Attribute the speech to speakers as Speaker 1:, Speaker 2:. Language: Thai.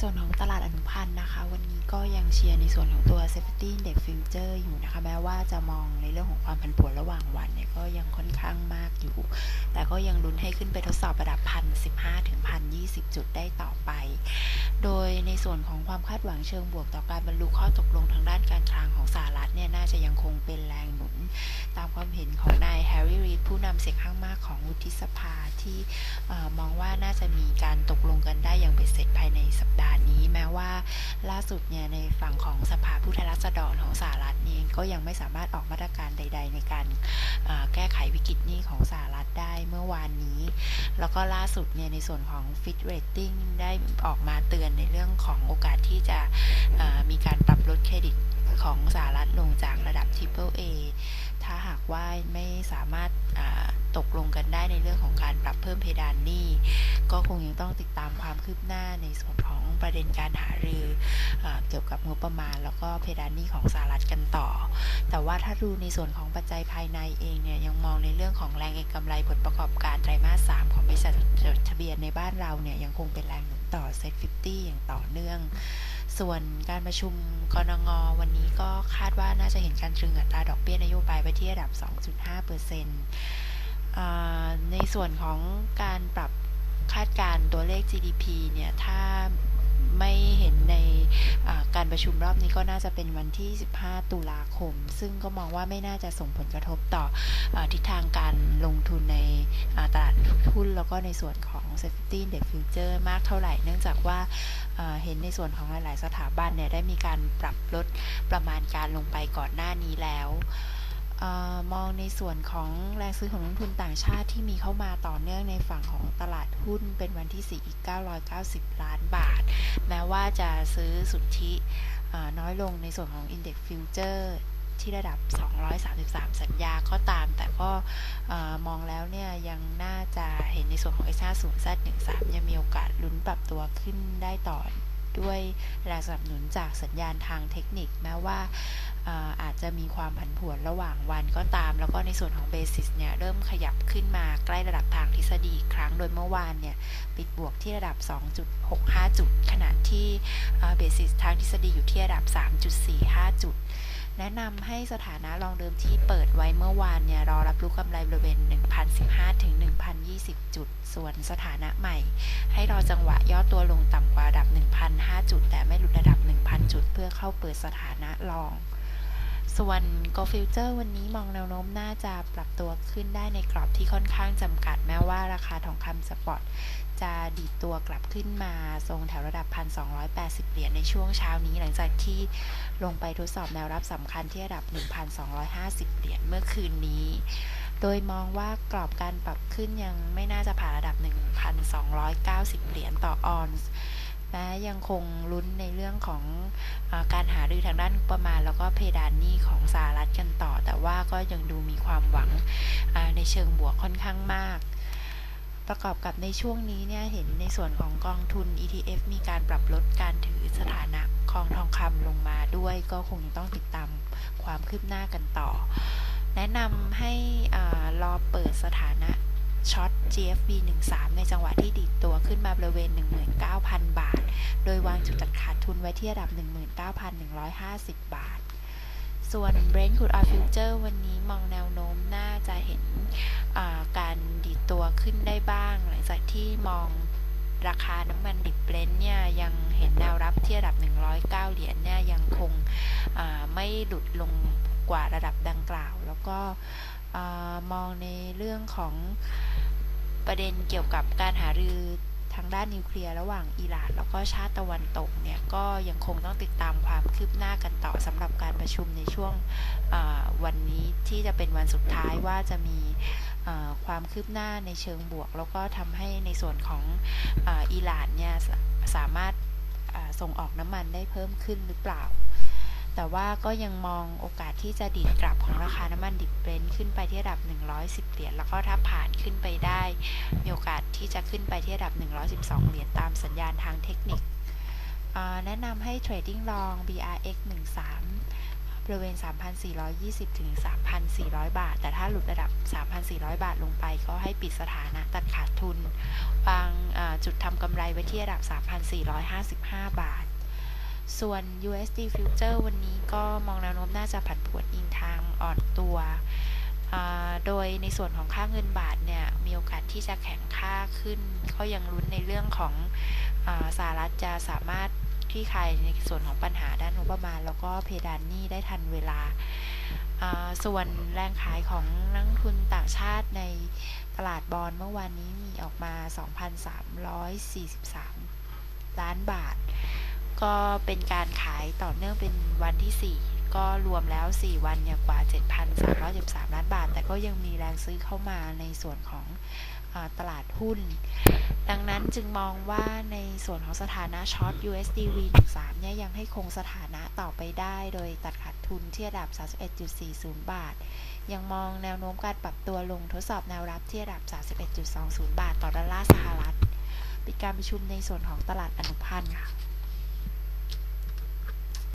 Speaker 1: ส่วนของตลาดอนุพันธ์นะคะ วันนี้ก็ยังเชียร์ในส่วนของตัว Safety Index Future อยู่นะคะ แม้ว่าจะมองในเรื่องของความผันผวนระหว่างวันเนี่ยก็ยังค่อนข้างมากอยู่ แต่ก็ยังลุ้นให้ขึ้นไปทดสอบระดับพันสิบห้าถึงพันยี่สิบจุดได้ต่อไป โดยในส่วนของความคาดหวังเชิงบวกต่อการบรรลุข้อตกลงทางด้านการคลังของสหรัฐเนี่ยน่าจะยังคงเป็นแรงหนุน ตามความเห็นของนายแฮร์รี่รีดผู้นำเสียงข้างมากของวุฒิสภาที่อมองว่าน่าจะมีการตกลงกันได้อย่างเบ็ดเสร็จภายในสัปดาห์นี้แม้ว่าล่าสุดเนี่ยในฝั่งของสภาผู้แทนราษฎรของสหรัฐเองก็ยังไม่สามารถออกมาตรการใด ๆ ในการแก้ไขวิกฤตนี้ของสหรัฐได้เมื่อวานนี้ แล้วก็ล่าสุดเนี่ยในส่วนของ Fitch Rating ได้ออกมาเตือนในเรื่องของโอกาสที่จะมีการปรับลดเครดิตของสหรัฐลงจากระดับ Triple A ถ้าหากว่าไม่สามารถตกลงกันได้ในเรื่องของการปรับเพิ่มเพดานหนี้ ก็คงยังต้องติดตามความคืบหน้าในส่วนของ ประเด็นการหารือเอเกี่ยวกับงบประมาณ แล้วก็เพดานหนี้ของสหรัฐกันต่อ แต่ว่าถ้าดูในส่วนของปัจจัยภายในเองเนี่ยยังมองในเรื่องของแรงเก็งกำไรผลประกอบการไตรมาส3ของบริษัทจดทะเบียนในบ้านเราเนี่ยยังคงเป็นแรงหนุนต่อเซ็ต50อย่างต่อเนื่อง ส่วนการประชุมกรงงวันนี้ก็คาดว่าน่าจะเห็นการตรึงอัตราดอกเบี้ยนโยบายไปที่ระดับ 2.5%อ่าในส่วนของการปรับคาดการณ์ตัวเลข GDP เนี่ย ถ้า ไม่เห็นในการประชุมรอบนี้ก็น่าจะเป็นวันที่ 15 ตุลาคม ซึ่งก็มองว่าไม่น่าจะส่งผลกระทบต่ออทิศทางการลงทุนในอ่าตลาดหุ้นแล้วก็ในส่วนของ Safety Index Future มากเท่าไหร่ เนื่องจากว่าเห็นในส่วนของหลาย ๆ สถาบันเนี่ยได้มีการปรับลดประมาณการลงไปก่อนหน้านี้แล้ว ออมองในส่วนของแรงซื้อของนักทุนต่างชาติที่มีเข้ามาต่อเนื่องในฝั่งของตลาดหุ้นเป็นวันที่ 4 อีก 990 ล้านบาท แม้ว่าจะซื้อสุทธิน้อยลงในส่วนของ Index Future ที่ระดับ 233 สัญญาก็ตาม แต่ก็มองแล้วเนี่ย ยังน่าจะเห็นในส่วนของ S50 Z13 ยังมีโอกาสลุ้นปรับตัวขึ้นได้ต่อ ด้วยแรงสนับสนุนจากสัญญาณทางเทคนิคแม้ว่าเอ่ออาจจะมีความผันผวนระหว่างวันก็ตาม แล้วก็ในส่วนของเบสิสเนี่ยเริ่มขยับขึ้นมาใกล้ระดับทางทฤษฎีอีกครั้ง โดยเมื่อวานเนี่ยปิดบวกที่ระดับ 2.65 จุด ขณะที่เบสิสทางทฤษฎีอยู่ที่ระดับ 3.45 จุด แนะนำให้สถานะรองเดิมที่เปิดไว้เมื่อวานเนี่ยรอรับรู้กำไรบริเวณ 1,015 ถึง 1,020 จุด ส่วนสถานะใหม่ ให้รอจังหวะย่อตัวลงต่ำกว่าระดับ 1,005 จุด แต่ไม่หลุดระดับ 1,000 จุด เพื่อเข้าเปิดสถานะรอง ส่วน Go Future วันนี้มองแนวโน้มน่าจะปรับตัวขึ้นได้ในกรอบที่ค่อนข้างจำกัด แม้ว่าราคาทองคำสปอตจะดีดตัวกลับขึ้นมาทรงแถวระดับ 1,280 เหรียญในช่วงเช้านี้ หลังจากที่ลงไปทดสอบแนวรับสำคัญที่ระดับ 1,250 เหรียญเมื่อคืนนี้ โดยมองว่ากรอบการปรับขึ้นยังไม่น่าจะผ่านระดับ 1,290 เหรียญต่อออนซ์ แม้ยังคงลุ้นในเรื่องของอการหารือทางด้านประมาณ แล้วก็เพดานหนี้ของสหรัฐกันต่อ แต่ว่าก็ยังดูมีความหวังในเชิงบวกค่อนข้างมาก ประกอบกับในช่วงนี้เนี่ยเห็นในส่วนของกองทุน ETF มีการปรับลดการถือสถานะคองทองคำลงมาด้วย ก็คงต้องติดตามความคืบหน้ากันต่อ แนะนำให้อรอเปิดสถานะ ช็อต GFB 13ในจังหวะที่ดีดตัวขึ้นมาบริเวณ 19,000 บาท โดยวางจุดตัดขาดทุนไว้ที่ระดับ 19,150 บาท ส่วน Brent Crude Oil Future วันนี้มองแนวโน้มน่าจะเห็นาการดีดตัวขึ้นได้บ้าง หลังจากที่มองราคาน้ำมันดิบเบรนท์เนี่ยยังเห็นแนวรับที่ระดับ 109 เหรียญเนี่ยยังคงไม่หลุดลงกว่าระดับดังกล่าว แล้วก็อมองในเรื่องของ ประเด็นเกี่ยวกับการหารือทางด้านนิวเคลียร์ระหว่างอิหร่าน แล้วก็ชาติตะวันตกเนี่ยก็ยังคงต้องติดตามความคืบหน้ากันต่อสำหรับการประชุมในช่วงวันนี้ที่จะเป็นวันสุดท้ายว่าจะมีความคืบหน้าในเชิงบวก แล้วก็ทำให้ในส่วนของอิหร่านเนี่ยสามารถส่งออกน้ำมันได้เพิ่มขึ้นหรือเปล่า แต่ว่าก็ยังมองโอกาสที่จะดีดกลับของราคาน้ำมันดิบเบรนท์ขึ้นไปที่ระดับ 110 เหรียญ แล้วก็ถ้าผ่านขึ้นไปได้ มีโอกาสที่จะขึ้นไปที่ระดับ 112 เหรียญตามสัญญาณทางเทคนิค แนะนำให้เทรดดิ้งลอง BRX 13 บริเวณ 3,420 ถึง 3,400 บาท แต่ถ้าหลุดระดับ 3,400 บาทลงไป ก็ให้ปิดสถานะตัดขาดทุน วางจุดทำกำไรไว้ที่ระดับ 3,455 บาท ส่วน USD Future วันนี้ก็มองแนวโน้มน่าจะผันผวนอิงทางอ่อนตัว โดยในส่วนของค่าเงินบาทเนี่ย มีโอกาสที่จะแข็งค่าขึ้น ก็ยังลุ้นในเรื่องของอสหรัฐจะสามารถคลี่คลายในส่วนของปัญหาด้านงบประมาณ แล้วก็เพดานหนี้ได้ทันเวลา ส่วนแรงขายของนักทุนต่างชาติในตลาดบอลเมื่อวานนี้มีออกมา 2,343 ล้านบาท ก็เป็นการขายต่อเนื่องเป็นวันที่ 4 ก็รวมแล้ว 4 วันเนี่ยกว่า 7,313 ล้านบาท แต่ก็ยังมีแรงซื้อเข้ามาในส่วนของอตลาดหุ้น ดังนั้นจึงมองว่าในส่วนของสถานะช็อต USD V13 เนี่ยยังให้คงสถานะต่อไปได้ โดยตัดขาดทุนที่ระดับ 31.40 บาท ยังมองแนวโน้มการปรับตัวลงทดสอบแนวรับที่ระดับ 31.20 บาท ต่อดอลลาร์สหรัฐ ปิดการประชุมในส่วนของตลาดอนุพันธ์ค่ะ